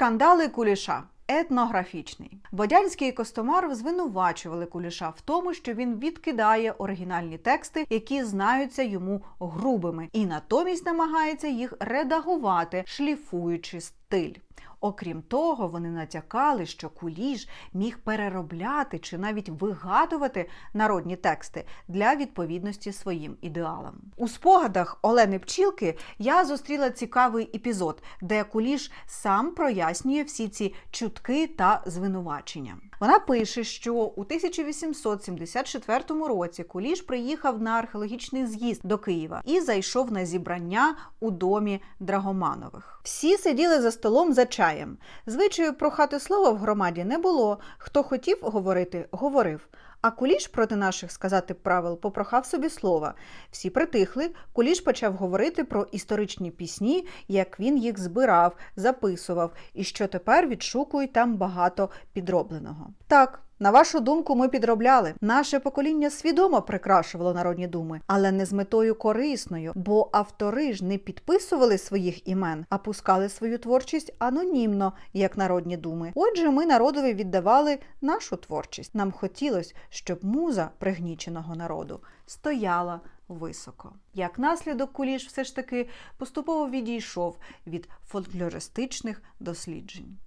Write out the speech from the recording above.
Скандали Куліша. Етнографічний Бодянський костомар звинувачували Куліша в тому, що він відкидає оригінальні тексти, які знаються йому грубими, і натомість намагається їх редагувати, шліфуючи стиль. Окрім того, вони натякали, що Куліш міг переробляти чи навіть вигадувати народні тексти для відповідності своїм ідеалам. У спогадах Олени Пчілки я зустріла цікавий епізод, де Куліш сам прояснює всі ці чутки та звинувачення. Вона пише, що у 1874 році Куліш приїхав на археологічний з'їзд до Києва і зайшов на зібрання у домі Драгоманових. Всі сиділи за столом за чаєм. Звичаю прохати слова в громаді не було. Хто хотів говорити, говорив. А Куліш проти наших сказати правил попрохав собі слова. Всі притихли. Куліш почав говорити про історичні пісні, як він їх збирав, записував, і що тепер відшукують там багато підробленого. Так. На вашу думку, ми підробляли. Наше покоління свідомо прикрашувало народні думи, але не з метою корисною, бо автори ж не підписували своїх імен, а пускали свою творчість анонімно, як народні думи. Отже, ми народові віддавали нашу творчість. Нам хотілося, щоб муза пригніченого народу стояла високо. Як наслідок, куліш все ж таки поступово відійшов від фольклористичних досліджень.